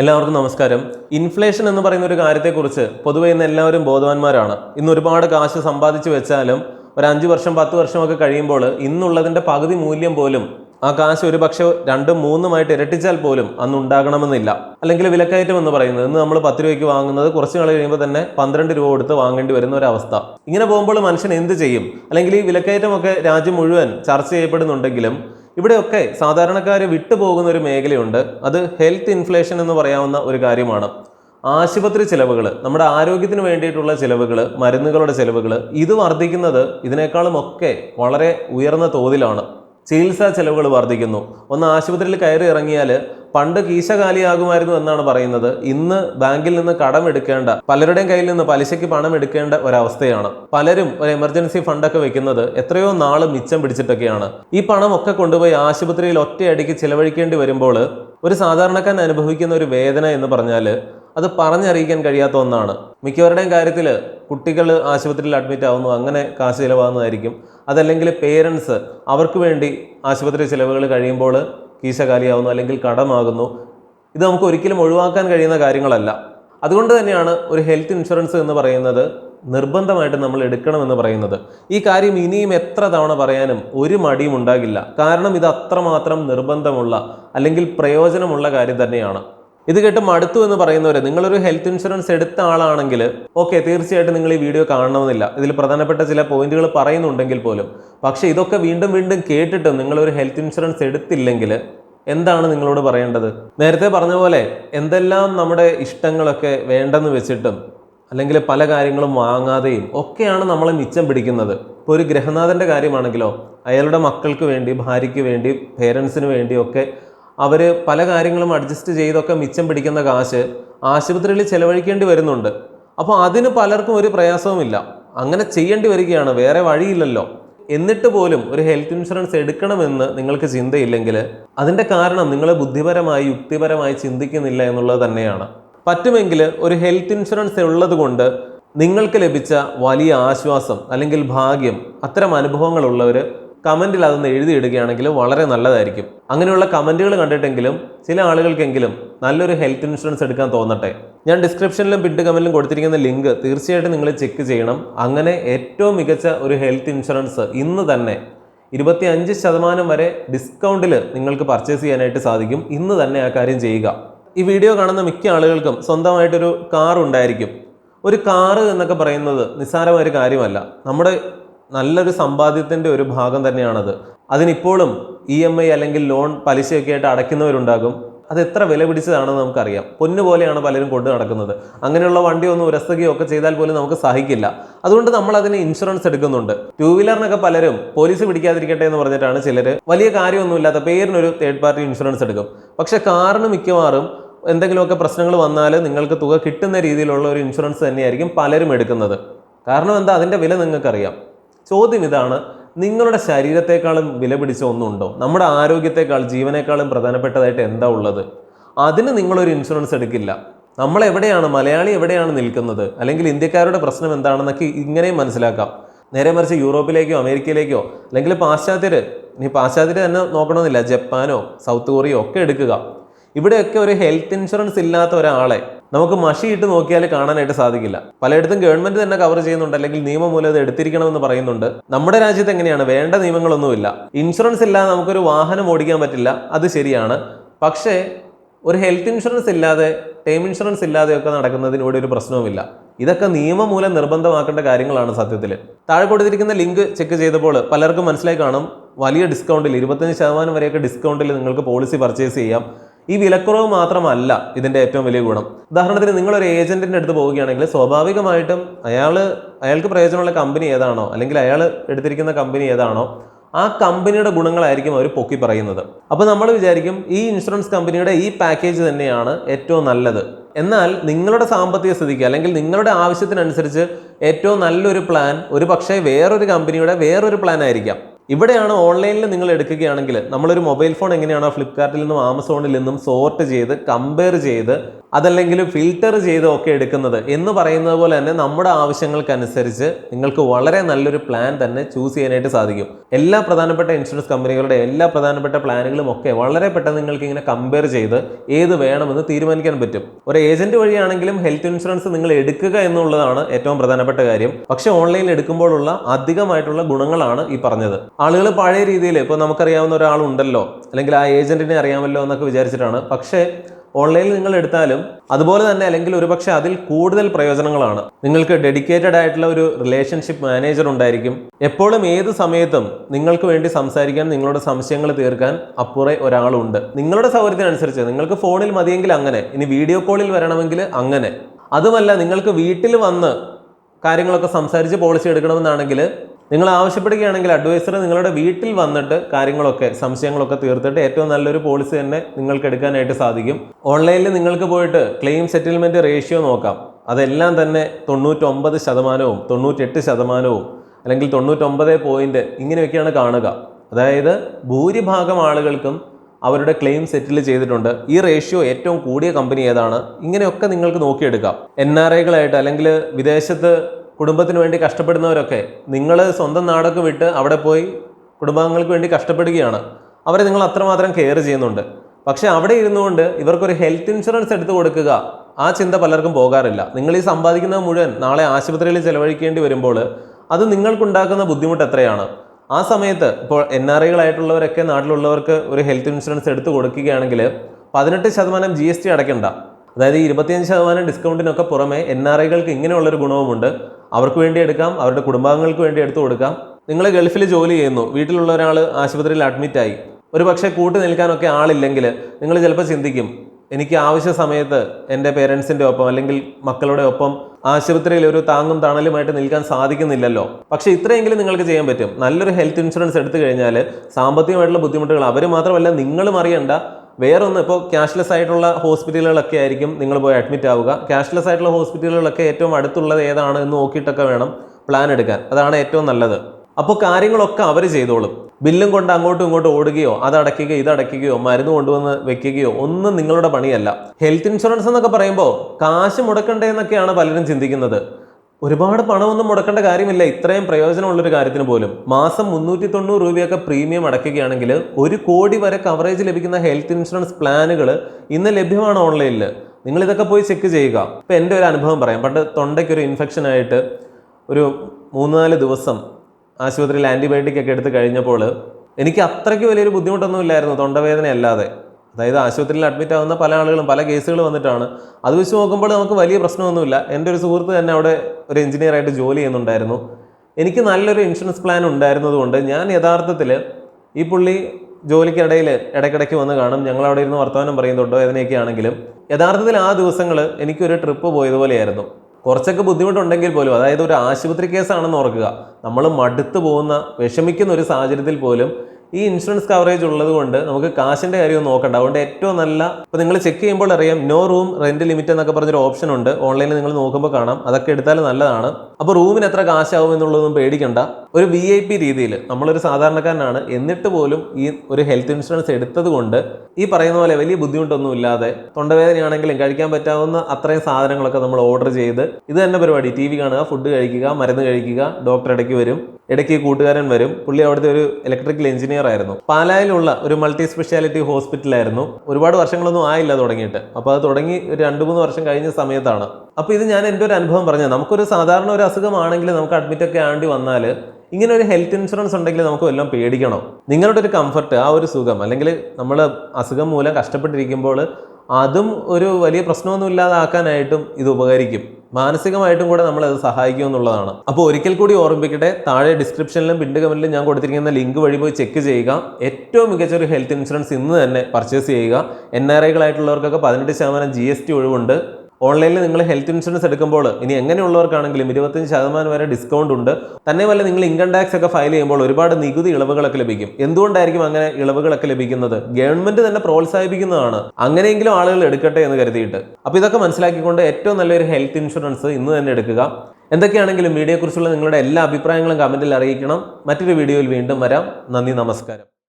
എല്ലാവർക്കും നമസ്കാരം. ഇൻഫ്ലേഷൻ എന്ന് പറയുന്ന ഒരു കാര്യത്തെക്കുറിച്ച് പൊതുവെ ഇന്ന് എല്ലാവരും ബോധവാന്മാരാണ്. ഇന്ന് ഒരുപാട് കാശ് സമ്പാദിച്ചു വെച്ചാലും ഒരു അഞ്ച് വർഷം പത്ത് വർഷമൊക്കെ കഴിയുമ്പോൾ ഇന്നുള്ളതിന്റെ പകുതി മൂല്യം പോലും ആ കാശ് ഒരു പക്ഷേ രണ്ടും മൂന്നുമായിട്ട് ഇരട്ടിച്ചാൽ പോലും അന്ന് ഉണ്ടാകണമെന്നില്ല. അല്ലെങ്കിൽ വിലക്കയറ്റം എന്ന് പറയുന്നത് ഇന്ന് നമ്മൾ പത്ത് രൂപയ്ക്ക് വാങ്ങുന്നത് കുറച്ച് നാൾ കഴിയുമ്പോൾ തന്നെ പന്ത്രണ്ട് രൂപ കൊടുത്ത് വാങ്ങേണ്ടി വരുന്ന ഒരു അവസ്ഥ. ഇങ്ങനെ പോകുമ്പോൾ മനുഷ്യൻ എന്ത് ചെയ്യും? അല്ലെങ്കിൽ ഈ വിലക്കയറ്റമൊക്കെ രാജ്യം മുഴുവൻ ചർച്ച ചെയ്യപ്പെടുന്നുണ്ടെങ്കിലും ഇവിടെയൊക്കെ സാധാരണക്കാർ വിട്ടുപോകുന്ന ഒരു മേഖലയുണ്ട്. അത് ഹെൽത്ത് ഇൻഫ്ലേഷൻ എന്ന് പറയാവുന്ന ഒരു കാര്യമാണ്. ആശുപത്രി ചിലവുകൾ നമ്മുടെ ആരോഗ്യത്തിന് വേണ്ടിയിട്ടുള്ള ചിലവുകൾ മരുന്നുകളുടെ ചിലവുകൾ ഇത് വർദ്ധിക്കുന്നത് ഇതിനേക്കാളും ഒക്കെ വളരെ ഉയർന്ന തോതിലാണ്. ചികിത്സാ ചിലവുകൾ വർദ്ധിക്കുന്നു. ഒന്ന് ആശുപത്രിയിൽ കയറി ഇറങ്ങിയാൽ പണ്ട് കീശ കാലിയാകുമായിരുന്നു എന്നാണ് പറയുന്നത്. ഇന്ന് ബാങ്കിൽ നിന്ന് കടം എടുക്കേണ്ട പലരുടെയും കയ്യിൽ നിന്ന് പലിശയ്ക്ക് പണം എടുക്കേണ്ട ഒരവസ്ഥയാണ്. പലരും ഒരു എമർജൻസി ഫണ്ടൊക്കെ വെക്കുന്നത് എത്രയോ നാൾ മിച്ചം പിടിച്ചിട്ടൊക്കെയാണ്. ഈ പണം ഒക്കെ കൊണ്ടുപോയി ആശുപത്രിയിൽ ഒറ്റയടിക്ക് ചിലവഴിക്കേണ്ടി വരുമ്പോൾ ഒരു സാധാരണക്കാരൻ അനുഭവിക്കുന്ന ഒരു വേദന എന്ന് പറഞ്ഞാൽ അത് പറഞ്ഞറിയിക്കാൻ കഴിയാത്ത ഒന്നാണ്. മിക്കവരുടെയും കാര്യത്തിൽ കുട്ടികൾ ആശുപത്രിയിൽ അഡ്മിറ്റ് ആവുന്നു അങ്ങനെ കാശ് ചിലവാകുന്നതായിരിക്കും. അതല്ലെങ്കിൽ പേരൻസ് അവർക്ക് വേണ്ടി ആശുപത്രി ചിലവുകൾ കഴിയുമ്പോൾ കീശ കാലിയാവുന്നു അല്ലെങ്കിൽ കടമാകുന്നു. ഇത് നമുക്ക് ഒരിക്കലും ഒഴിവാക്കാൻ കഴിയുന്ന കാര്യങ്ങളല്ല. അതുകൊണ്ട് തന്നെയാണ് ഒരു ഹെൽത്ത് ഇൻഷുറൻസ് എന്ന് പറയുന്നത് നിർബന്ധമായിട്ട് നമ്മൾ എടുക്കണമെന്ന് പറയുന്നത്. ഈ കാര്യം ഇനിയും എത്ര തവണ പറയാനും ഒരു മടിയും ഉണ്ടാകില്ല. കാരണം ഇത് അത്രമാത്രം നിർബന്ധമുള്ള അല്ലെങ്കിൽ പ്രയോജനമുള്ള കാര്യം തന്നെയാണ്. ഇത് കേട്ട് മടുത്തു എന്ന് പറയുന്നവരെ നിങ്ങളൊരു ഹെൽത്ത് ഇൻഷുറൻസ് എടുത്ത ആളാണെങ്കിൽ ഓക്കെ തീർച്ചയായിട്ടും നിങ്ങൾ ഈ വീഡിയോ കാണണമെന്നില്ല. ഇതിൽ പ്രധാനപ്പെട്ട ചില പോയിന്റുകൾ പറയുന്നുണ്ടെങ്കിൽ പോലും. പക്ഷേ ഇതൊക്കെ വീണ്ടും വീണ്ടും കേട്ടിട്ടും നിങ്ങളൊരു ഹെൽത്ത് ഇൻഷുറൻസ് എടുത്തില്ലെങ്കിൽ എന്താണ് നിങ്ങളോട് പറയേണ്ടത്? നേരത്തെ പറഞ്ഞ പോലെ എന്തെല്ലാം നമ്മുടെ ഇഷ്ടങ്ങളൊക്കെ വേണ്ടെന്ന് വെച്ചിട്ടും അല്ലെങ്കിൽ പല കാര്യങ്ങളും വാങ്ങാതെയും ഒക്കെയാണ് നമ്മളെ മിച്ചം പിടിക്കുന്നത്. ഇപ്പോൾ ഒരു ഗ്രഹനാഥന്റെ കാര്യമാണെങ്കിലോ അയാളുടെ മക്കൾക്ക് വേണ്ടി ഭാര്യയ്ക്ക് വേണ്ടി പേരൻസിന് വേണ്ടിയൊക്കെ അവർ പല കാര്യങ്ങളും അഡ്ജസ്റ്റ് ചെയ്തൊക്കെ മിച്ചം പിടിക്കുന്ന കാശ് ആശുപത്രിയിൽ ചിലവഴിക്കേണ്ടി വരുന്നുണ്ട്. അപ്പോൾ അതിന് പലർക്കും ഒരു പ്രയാസവുമില്ല. അങ്ങനെ ചെയ്യേണ്ടി വരികയാണ്. വേറെ വഴിയില്ലല്ലോ. എന്നിട്ട് പോലും ഒരു ഹെൽത്ത് ഇൻഷുറൻസ് എടുക്കണമെന്ന് നിങ്ങൾക്ക് ചിന്തയില്ലെങ്കിൽ അതിന്റെ കാരണം നിങ്ങൾ ബുദ്ധിപരമായി യുക്തിപരമായി ചിന്തിക്കുന്നില്ല എന്നുള്ളത് തന്നെയാണ്. പറ്റുമെങ്കിൽ ഒരു ഹെൽത്ത് ഇൻഷുറൻസ് ഉള്ളതുകൊണ്ട് നിങ്ങൾക്ക് ലഭിച്ച വലിയ ആശ്വാസം അല്ലെങ്കിൽ ഭാഗ്യം അത്തരം അനുഭവങ്ങളുള്ളവർ കമന്റിൽ അതൊന്ന് എഴുതിയിടുകയാണെങ്കിൽ വളരെ നല്ലതായിരിക്കും. അങ്ങനെയുള്ള കമന്റുകൾ കണ്ടിട്ടെങ്കിലും ചില ആളുകൾക്കെങ്കിലും നല്ലൊരു ഹെൽത്ത് ഇൻഷുറൻസ് എടുക്കാൻ തോന്നട്ടെ. ഞാൻ ഡിസ്ക്രിപ്ഷനിലും പിഡ് കമന്റിലും കൊടുത്തിരിക്കുന്ന ലിങ്ക് തീർച്ചയായിട്ടും നിങ്ങൾ ചെക്ക് ചെയ്യണം. അങ്ങനെ ഏറ്റവും മികച്ച ഒരു ഹെൽത്ത് ഇൻഷുറൻസ് ഇന്ന് തന്നെ ഇരുപത്തി അഞ്ച് ശതമാനം വരെ ഡിസ്കൗണ്ടിൽ നിങ്ങൾക്ക് പർച്ചേസ് ചെയ്യാനായിട്ട് സാധിക്കും. ഇന്ന് തന്നെ ആ കാര്യം ചെയ്യുക. ഈ വീഡിയോ കാണുന്ന മിക്ക ആളുകൾക്കും സ്വന്തമായിട്ടൊരു കാർ ഉണ്ടായിരിക്കും. ഒരു കാറ് എന്നൊക്കെ പറയുന്നത് നിസ്സാരമായ ഒരു കാര്യമല്ല. നമ്മുടെ നല്ലൊരു സമ്പാദ്യത്തിന്റെ ഒരു ഭാഗം തന്നെയാണത്. അതിനിപ്പോഴും ഇ എം ഐ അല്ലെങ്കിൽ ലോൺ പലിശയൊക്കെ ആയിട്ട് അടയ്ക്കുന്നവരുണ്ടാകും. അത് എത്ര വില പിടിച്ചതാണെന്ന് നമുക്കറിയാം. പൊന്നു പോലെയാണ് പലരും കൊണ്ടു നടക്കുന്നത്. അങ്ങനെയുള്ള വണ്ടി ഒന്ന് ഉരസുകയോ ഒക്കെ ചെയ്താൽ പോലും നമുക്ക് സഹിക്കില്ല. അതുകൊണ്ട് നമ്മൾ അതിന് ഇൻഷുറൻസ് എടുക്കുന്നുണ്ട്. ടൂ വീലറിനൊക്കെ പലരും പോലീസ് പിടിക്കാതിരിക്കട്ടെ എന്ന് പറഞ്ഞിട്ടാണ് ചിലർ വലിയ കാര്യമൊന്നുമില്ലാത്ത പേരിനൊരു തേർഡ് പാർട്ടി ഇൻഷുറൻസ് എടുക്കും. പക്ഷേ കാറിന് മിക്കവാറും എന്തെങ്കിലുമൊക്കെ പ്രശ്നങ്ങൾ വന്നാൽ നിങ്ങൾക്ക് തുക കിട്ടുന്ന രീതിയിലുള്ള ഒരു ഇൻഷുറൻസ് തന്നെയായിരിക്കും പലരും എടുക്കുന്നത്. കാരണം എന്താ? അതിന്റെ വില നിങ്ങൾക്കറിയാം. ചോദ്യം ഇതാണ് നിങ്ങളുടെ ശരീരത്തെക്കാളും വില പിടിച്ച ഒന്നുണ്ടോ? നമ്മുടെ ആരോഗ്യത്തെക്കാൾ ജീവനേക്കാളും പ്രധാനപ്പെട്ടതായിട്ട് എന്താ ഉള്ളത്? അതിന് നിങ്ങളൊരു ഇൻഷുറൻസ് എടുക്കില്ല. നമ്മൾ എവിടെയാണ് മലയാളി എവിടെയാണ് നിൽക്കുന്നത്? അല്ലെങ്കിൽ ഇന്ത്യക്കാരുടെ പ്രശ്നം എന്താണെന്നൊക്കെ ഇങ്ങനെയും മനസ്സിലാക്കാം. നേരെ മറിച്ച് യൂറോപ്പിലേക്കോ അമേരിക്കയിലേക്കോ അല്ലെങ്കിൽ പാശ്ചാത്യർ ഇനി പാശ്ചാത്യർ തന്നെ നോക്കണമെന്നില്ല ജപ്പാനോ സൗത്ത് കൊറിയോ ഒക്കെ എടുക്കുക. ഇവിടെയൊക്കെ ഒരു ഹെൽത്ത് ഇൻഷുറൻസ് ഇല്ലാത്ത ഒരാളെ നമുക്ക് മഷിയിട്ട് നോക്കിയാൽ കാണാനായിട്ട് സാധിക്കില്ല. പലയിടത്തും ഗവൺമെന്റ് തന്നെ കവർ ചെയ്യുന്നുണ്ട് അല്ലെങ്കിൽ നിയമം മൂലം അത് എടുത്തിരിക്കണമെന്ന് പറയുന്നുണ്ട്. നമ്മുടെ രാജ്യത്ത് എങ്ങനെയാണ്? വേണ്ട നിയമങ്ങളൊന്നുമില്ല. ഇൻഷുറൻസ് ഇല്ലാതെ നമുക്കൊരു വാഹനം ഓടിക്കാൻ പറ്റില്ല അത് ശരിയാണ്. പക്ഷേ ഒരു ഹെൽത്ത് ഇൻഷുറൻസ് ഇല്ലാതെ ടേം ഇൻഷുറൻസ് ഇല്ലാതെയൊക്കെ നടക്കുന്നതിന് ഇവിടെ ഒരു പ്രശ്നവുമില്ല. ഇതൊക്കെ നിയമം മൂലം നിർബന്ധമാക്കേണ്ട കാര്യങ്ങളാണ് സത്യത്തിൽ താഴെ കൊടുത്തിരിക്കുന്ന ലിങ്ക് ചെക്ക് ചെയ്തപ്പോൾ പലർക്കും മനസ്സിലായി കാണും. വലിയ ഡിസ്കൗണ്ടിൽ ഇരുപത്തഞ്ച് ശതമാനം വരെയൊക്കെ ഡിസ്കൗണ്ടിൽ നിങ്ങൾക്ക് പോളിസി പർച്ചേസ് ചെയ്യാം. ഈ വിലക്കുറവ് മാത്രമല്ല ഇതിന്റെ ഏറ്റവും വലിയ ഗുണം. ഉദാഹരണത്തിന് നിങ്ങൾ ഒരു ഏജന്റിന്റെ അടുത്ത് പോവുകയാണെങ്കിൽ സ്വാഭാവികമായിട്ടും അയാൾ അയാൾക്ക് പ്രയോജനമുള്ള കമ്പനി ഏതാണോ അല്ലെങ്കിൽ അയാൾ എടുത്തിരിക്കുന്ന കമ്പനി ഏതാണോ ആ കമ്പനിയുടെ ഗുണങ്ങളായിരിക്കും അവർ പൊക്കി പറയുന്നത്. അപ്പോൾ നമ്മൾ വിചാരിക്കും ഈ ഇൻഷുറൻസ് കമ്പനിയുടെ ഈ പാക്കേജ് തന്നെയാണ് ഏറ്റവും നല്ലത്. എന്നാൽ നിങ്ങളുടെ സാമ്പത്തിക സ്ഥിതിക്ക് അല്ലെങ്കിൽ നിങ്ങളുടെ ആവശ്യത്തിനനുസരിച്ച് ഏറ്റവും നല്ലൊരു പ്ലാൻ ഒരു പക്ഷേ വേറൊരു കമ്പനിയുടെ വേറൊരു പ്ലാൻ ആയിരിക്കാം. ഇവിടെയാണ് ഓൺലൈനിൽ നിങ്ങൾ എടുക്കുകയാണെങ്കിൽ നമ്മളൊരു മൊബൈൽ ഫോൺ എങ്ങനെയാണോ ഫ്ലിപ്കാർട്ടിൽ നിന്നും ആമസോണിൽ നിന്നും സോർട്ട് ചെയ്ത് കമ്പയർ ചെയ്ത് അതല്ലെങ്കിൽ ഫിൽറ്റർ ചെയ്ത് ഒക്കെ എടുക്കുന്നത് എന്ന് പറയുന്നത് പോലെ തന്നെ നമ്മുടെ ആവശ്യങ്ങൾക്കനുസരിച്ച് നിങ്ങൾക്ക് വളരെ നല്ലൊരു പ്ലാൻ തന്നെ ചൂസ് ചെയ്യാനായിട്ട് സാധിക്കും. എല്ലാ പ്രധാനപ്പെട്ട ഇൻഷുറൻസ് കമ്പനികളുടെ എല്ലാ പ്രധാനപ്പെട്ട പ്ലാനുകളും ഒക്കെ വളരെ പെട്ടെന്ന് നിങ്ങൾക്ക് ഇങ്ങനെ കമ്പയർ ചെയ്ത് ഏത് വേണമെന്ന് തീരുമാനിക്കാൻ പറ്റും. ഒരു ഏജന്റ് വഴിയാണെങ്കിലും ഹെൽത്ത് ഇൻഷുറൻസ് നിങ്ങൾ എടുക്കുക എന്നുള്ളതാണ് ഏറ്റവും പ്രധാനപ്പെട്ട കാര്യം. പക്ഷേ ഓൺലൈനിൽ എടുക്കുമ്പോഴുള്ള അധികമായിട്ടുള്ള ഗുണങ്ങളാണ് ഈ പറഞ്ഞത്. ആളുകൾ പഴയ രീതിയിൽ ഇപ്പോൾ നമുക്കറിയാവുന്ന ഒരാളുണ്ടല്ലോ അല്ലെങ്കിൽ ആ ഏജന്റിനെ അറിയാമല്ലോ എന്നൊക്കെ വിചാരിച്ചിട്ടാണ്. പക്ഷേ ഓൺലൈനിൽ നിങ്ങൾ എടുത്താലും അതുപോലെ തന്നെ അല്ലെങ്കിൽ ഒരുപക്ഷെ അതിൽ കൂടുതൽ പ്രയോജനങ്ങളാണ്. നിങ്ങൾക്ക് ഡെഡിക്കേറ്റഡ് ആയിട്ടുള്ള ഒരു റിലേഷൻഷിപ്പ് മാനേജർ ഉണ്ടായിരിക്കും. എപ്പോഴും ഏത് സമയത്തും നിങ്ങൾക്ക് വേണ്ടി സംസാരിക്കാൻ നിങ്ങളുടെ സംശയങ്ങൾ തീർക്കാൻ അപ്പുറേ ഒരാളുണ്ട്. നിങ്ങളുടെ സൗകര്യത്തിനനുസരിച്ച് നിങ്ങൾക്ക് ഫോണിൽ മതിയെങ്കിൽ അങ്ങനെ ഇനി വീഡിയോ കോളിൽ വരണമെങ്കിൽ അങ്ങനെ. അതുമല്ല നിങ്ങൾക്ക് വീട്ടിൽ വന്ന് കാര്യങ്ങളൊക്കെ സംസാരിച്ച് പോളിസി എടുക്കണമെന്നാണെങ്കിൽ നിങ്ങൾ ആവശ്യപ്പെടുകയാണെങ്കിൽ അഡ്വൈസർ നിങ്ങളുടെ വീട്ടിൽ വന്നിട്ട് കാര്യങ്ങളൊക്കെ സംശയങ്ങളൊക്കെ തീർത്തിട്ട് ഏറ്റവും നല്ലൊരു പോളിസി തന്നെ നിങ്ങൾക്ക് എടുക്കാനായിട്ട് സാധിക്കും. ഓൺലൈനിൽ നിങ്ങൾക്ക് പോയിട്ട് ക്ലെയിം സെറ്റിൽമെന്റ് റേഷ്യോ നോക്കാം. അതെല്ലാം തന്നെ തൊണ്ണൂറ്റൊമ്പത് ശതമാനവും തൊണ്ണൂറ്റെട്ട് ശതമാനവും അല്ലെങ്കിൽ തൊണ്ണൂറ്റൊമ്പത് പോയിന്റ് ഇങ്ങനെയൊക്കെയാണ് കാണുക. അതായത് ഭൂരിഭാഗം ആളുകൾക്കും അവരുടെ ക്ലെയിം സെറ്റിൽ ചെയ്തിട്ടുണ്ട്. ഈ റേഷ്യോ ഏറ്റവും കൂടിയ കമ്പനി ഏതാണ്? ഇങ്ങനെയൊക്കെ നിങ്ങൾക്ക് നോക്കിയെടുക്കാം. എൻ ആർ ഐകളായിട്ട് അല്ലെങ്കിൽ വിദേശത്ത് കുടുംബത്തിന് വേണ്ടി കഷ്ടപ്പെടുന്നവരൊക്കെ നിങ്ങൾ സ്വന്തം നാടൊക്കെ വിട്ട് അവിടെ പോയി കുടുംബാംഗങ്ങൾക്ക് വേണ്ടി കഷ്ടപ്പെടുകയാണ്. അവരെ നിങ്ങൾ അത്രമാത്രം കെയർ ചെയ്യുന്നുണ്ട്. പക്ഷേ അവിടെ ഇരുന്നുകൊണ്ട് ഇവർക്കൊരു ഹെൽത്ത് ഇൻഷുറൻസ് എടുത്തു കൊടുക്കുക ആ ചിന്ത പലർക്കും പോകാറില്ല. നിങ്ങൾ ഈ സമ്പാദിക്കുന്നത് മുഴുവൻ നാളെ ആശുപത്രിയിൽ ചെലവഴിക്കേണ്ടി വരുമ്പോൾ അത് നിങ്ങൾക്കുണ്ടാക്കുന്ന ബുദ്ധിമുട്ട് എത്രയാണ്? ആ സമയത്ത് ഇപ്പോൾ എൻ ആർ ഐകളായിട്ടുള്ളവരൊക്കെ നാട്ടിലുള്ളവർക്ക് ഒരു ഹെൽത്ത് ഇൻഷുറൻസ് എടുത്തു കൊടുക്കുകയാണെങ്കിൽ പതിനെട്ട് ശതമാനം ജി എസ് ടി അടയ്ക്കണ്ട. അതായത് ഇരുപത്തിയഞ്ച് ശതമാനം ഡിസ്കൗണ്ടിനൊക്കെ പുറമെ എൻ ആർ ഐകൾക്ക് ഇങ്ങനെയുള്ളൊരു ഗുണവുമുണ്ട്. അവർക്ക് വേണ്ടി എടുക്കാം അവരുടെ കുടുംബാംഗങ്ങൾക്ക് വേണ്ടി എടുത്തു കൊടുക്കാം. നിങ്ങൾ ഗൾഫിൽ ജോലി ചെയ്യുന്നു. വീട്ടിലുള്ള ഒരാൾ ആശുപത്രിയിൽ അഡ്മിറ്റായി ഒരു പക്ഷേ കൂട്ടി നിൽക്കാനൊക്കെ ആളില്ലെങ്കിൽ നിങ്ങൾ ചിലപ്പോൾ ചിന്തിക്കും എനിക്ക് ആവശ്യ സമയത്ത് എന്റെ പേരൻസിന്റെ ഒപ്പം അല്ലെങ്കിൽ മക്കളുടെ ഒപ്പം ആശുപത്രിയിൽ ഒരു താങ്ങും തണലുമായിട്ട് നിൽക്കാൻ സാധിക്കുന്നില്ലല്ലോ. പക്ഷേ ഇത്രയെങ്കിലും നിങ്ങൾക്ക് ചെയ്യാൻ പറ്റും. നല്ലൊരു ഹെൽത്ത് ഇൻഷുറൻസ് എടുത്തു കഴിഞ്ഞാൽ സാമ്പത്തികമായിട്ടുള്ള ബുദ്ധിമുട്ടുകൾ അവർ മാത്രമല്ല നിങ്ങളും അറിയണ്ട. വേറൊന്ന് ഇപ്പോൾ ക്യാഷ്ലെസ് ആയിട്ടുള്ള ഹോസ്പിറ്റലുകളൊക്കെ ആയിരിക്കും നിങ്ങൾ പോയി അഡ്മിറ്റ് ആവുക. ക്യാഷ്ലെസ് ആയിട്ടുള്ള ഹോസ്പിറ്റലുകളൊക്കെ ഏറ്റവും അടുത്തുള്ളത് ഏതാണ് എന്ന് നോക്കിയിട്ടൊക്കെ വേണം പ്ലാൻ എടുക്കാൻ. അതാണ് ഏറ്റവും നല്ലത്. അപ്പോൾ കാര്യങ്ങളൊക്കെ അവർ ചെയ്തോളും. ബില്ലും കൊണ്ട് അങ്ങോട്ടും ഇങ്ങോട്ടും ഓടുകയോ അത് അടയ്ക്കുകയോ ഇത് അടയ്ക്കുകയോ മരുന്ന് കൊണ്ടുവന്ന് വെക്കുകയോ ഒന്നും നിങ്ങളുടെ പണിയല്ല. ഹെൽത്ത് ഇൻഷുറൻസ് എന്നൊക്കെ പറയുമ്പോൾ കാശ് മുടക്കണ്ടേ എന്നൊക്കെയാണ് പലരും ചിന്തിക്കുന്നത്. ഒരുപാട് പണമൊന്നും മുടക്കേണ്ട കാര്യമില്ല. ഇത്രയും പ്രയോജനമുള്ളൊരു കാര്യത്തിന് പോലും. മാസം മുന്നൂറ്റി തൊണ്ണൂറ് രൂപയൊക്കെ പ്രീമിയം അടയ്ക്കുകയാണെങ്കിൽ ഒരു കോടി വരെ കവറേജ് ലഭിക്കുന്ന ഹെൽത്ത് ഇൻഷുറൻസ് പ്ലാനുകൾ ഇന്ന് ലഭ്യമാണ് ഓൺലൈനിൽ നിങ്ങൾ ഇതൊക്കെ പോയി ചെക്ക് ചെയ്യുക. ഇപ്പം എന്റെ ഒരു അനുഭവം പറയാം. പണ്ട് തൊണ്ടയ്ക്ക് ഒരു ഇൻഫെക്ഷൻ ആയിട്ട് ഒരു മൂന്ന് നാല് ദിവസം ആശുപത്രിയിൽ ആന്റിബയോട്ടിക് ഒക്കെ എടുത്ത് കഴിഞ്ഞപ്പോൾ എനിക്ക് അത്രയ്ക്ക് വലിയൊരു ബുദ്ധിമുട്ടൊന്നും ഇല്ലായിരുന്നു. തൊണ്ടവേദന അല്ലാതെ അതായത് ആശുപത്രിയിൽ അഡ്മിറ്റ് ആവുന്ന പല ആളുകളും പല കേസുകൾ വന്നിട്ടാണ്. അത് വെച്ച് നോക്കുമ്പോൾ നമുക്ക് വലിയ പ്രശ്നമൊന്നുമില്ല. എന്റെ ഒരു സുഹൃത്ത് തന്നെ അവിടെ ഒരു എഞ്ചിനീയറായിട്ട് ജോലി ചെയ്യുന്നുണ്ടായിരുന്നു. എനിക്ക് നല്ലൊരു ഇൻഷുറൻസ് പ്ലാൻ ഉണ്ടായിരുന്നതുകൊണ്ട് ഞാൻ യഥാർത്ഥത്തിൽ ഈ പുള്ളി ജോലിക്കിടയിൽ ഇടയ്ക്കിടയ്ക്ക് വന്ന് കാണും. ഞങ്ങൾ അവിടെ ഇരുന്ന് വർത്തമാനം പറയുന്നുണ്ടോ തൊണ്ടവേദനയൊക്കെ ആണെങ്കിലും. യഥാർത്ഥത്തിൽ ആ ദിവസങ്ങൾ എനിക്കൊരു ട്രിപ്പ് പോയതുപോലെയായിരുന്നു. കുറച്ചൊക്കെ ബുദ്ധിമുട്ടുണ്ടെങ്കിൽ പോലും അതായത് ഒരു ആശുപത്രി കേസാണെന്ന് ഓർക്കുക. നമ്മൾ മടുത്തു പോകുന്ന വിഷമിക്കുന്ന ഒരു സാഹചര്യത്തിൽ പോലും ഈ ഇൻഷുറൻസ് കവറേജ് ഉള്ളത് കൊണ്ട് നമുക്ക് കാശിന്റെ കാര്യം നോക്കണ്ട. അതുകൊണ്ട് ഏറ്റവും നല്ല ഇപ്പോൾ നിങ്ങൾ ചെക്ക് ചെയ്യുമ്പോൾ അറിയാം നോ റൂം റെന്റ് ലിമിറ്റ് എന്നൊക്കെ പറഞ്ഞൊരു ഓപ്ഷൻ ഉണ്ട്. ഓൺലൈനിൽ നിങ്ങൾ നോക്കുമ്പോൾ കാണാം. അതൊക്കെ എടുത്താൽ നല്ലതാണ്. അപ്പോൾ റൂമിന് എത്ര കാശാവും എന്നുള്ളതൊന്നും പേടിക്കണ്ട. ഒരു വി ഐ പി രീതിയിൽ നമ്മളൊരു സാധാരണക്കാരനാണ് എന്നിട്ട് പോലും ഈ ഒരു ഹെൽത്ത് ഇൻഷുറൻസ് എടുത്തത് കൊണ്ട് ഈ പറയുന്ന പോലെ വലിയ ബുദ്ധിമുട്ടൊന്നും ഇല്ലാതെ തൊണ്ടവേദനയാണെങ്കിലും കഴിക്കാൻ പറ്റാവുന്ന അത്രയും സാധനങ്ങളൊക്കെ നമ്മൾ ഓർഡർ ചെയ്ത് ഇത് തന്നെ പരിപാടി. ടി വി കാണുക ഫുഡ് കഴിക്കുക മരുന്ന് കഴിക്കുക ഡോക്ടർ ഇടയ്ക്ക് വരും. ഇടയ്ക്ക് കൂട്ടുകാരൻ വരും. പുള്ളി അവിടുത്തെ ഒരു ഇലക്ട്രിക്കൽ എഞ്ചിനീയർ ആയിരുന്നു. പാലായിലുള്ള ഒരു മൾട്ടി സ്പെഷ്യാലിറ്റി ഹോസ്പിറ്റലായിരുന്നു ഒരുപാട് വർഷങ്ങളൊന്നും ആയില്ല തുടങ്ങിയിട്ട്. അപ്പോൾ അത് തുടങ്ങി ഒരു രണ്ട് മൂന്ന് വർഷം കഴിഞ്ഞ സമയത്താണ്. അപ്പോൾ ഇത് ഞാൻ എന്റെ ഒരു അനുഭവം പറഞ്ഞത്. നമുക്കൊരു സാധാരണ ഒരു അസുഖമാണെങ്കിൽ നമുക്ക് അഡ്മിറ്റ് ഒക്കെ ആണ്ടി വന്നാൽ ഇങ്ങനെ ഒരു ഹെൽത്ത് ഇൻഷുറൻസ് ഉണ്ടെങ്കിൽ നമുക്ക് എല്ലാം പേടിക്കണം? നിങ്ങളുടെ ഒരു കംഫർട്ട് ആ ഒരു സുഖം അല്ലെങ്കിൽ നമ്മൾ അസുഖം മൂലം കഷ്ടപ്പെട്ടിരിക്കുമ്പോൾ അതും ഒരു വലിയ പ്രശ്നമൊന്നും ഇല്ലാതാക്കാനായിട്ടും ഇത് ഉപകരിക്കും. മാനസികമായിട്ടും കൂടെ അത് സഹായിക്കും എന്നുള്ളതാണ്. അപ്പോൾ ഒരിക്കൽ കൂടി ഓർമ്മിപ്പിക്കട്ടെ താഴെ ഡിസ്ക്രിപ്ഷനിലും പിണ്ട് കമന്റിലും ഞാൻ കൊടുത്തിരിക്കുന്ന ലിങ്ക് വഴി പോയി ചെക്ക് ചെയ്യുക. ഏറ്റവും മികച്ച ഒരു ഹെൽത്ത് ഇൻഷുറൻസ് ഇന്ന് തന്നെ പർച്ചേസ് ചെയ്യുക. എൻ ആർ ഐകളായിട്ടുള്ളവർക്കൊക്കെ പതിനെട്ട് ശതമാനം ജി എസ് ടി ഒഴിവുണ്ട്. ഓൺലൈനിൽ നിങ്ങൾ ഹെൽത്ത് ഇൻഷുറൻസ് എടുക്കുമ്പോൾ ഇനി എങ്ങനെയുള്ളവർക്കാണെങ്കിലും ഇരുപത്തഞ്ച് ശതമാനം വരെ ഡിസ്കൗണ്ട് ഉണ്ട്. തന്നെയല്ല നിങ്ങൾ ഇൻകം ടാക്സ് ഒക്കെ ഫയൽ ചെയ്യുമ്പോൾ ഒരുപാട് നികുതി ഇളവുകളൊക്കെ ലഭിക്കും. എന്തുകൊണ്ടായിരിക്കും അങ്ങനെ ഇളവുകളൊക്കെ ലഭിക്കുന്നത്? ഗവൺമെന്റ് തന്നെ പ്രോത്സാഹിപ്പിക്കുന്നതാണ്. അങ്ങനെയെങ്കിലും ആളുകൾ എടുക്കട്ടെ എന്ന് കരുതിയിട്ട്. അപ്പോൾ ഇതൊക്കെ മനസ്സിലാക്കിക്കൊണ്ട് ഏറ്റവും നല്ലൊരു ഹെൽത്ത് ഇൻഷുറൻസ് ഇന്ന് തന്നെ എടുക്കുക. എന്തൊക്കെയാണെങ്കിലും വീഡിയോയെക്കുറിച്ചുള്ള നിങ്ങളുടെ എല്ലാ അഭിപ്രായങ്ങളും കമന്റിൽ അറിയിക്കണം. മറ്റൊരു വീഡിയോയിൽ വീണ്ടും വരാം. നന്ദി നമസ്കാരം.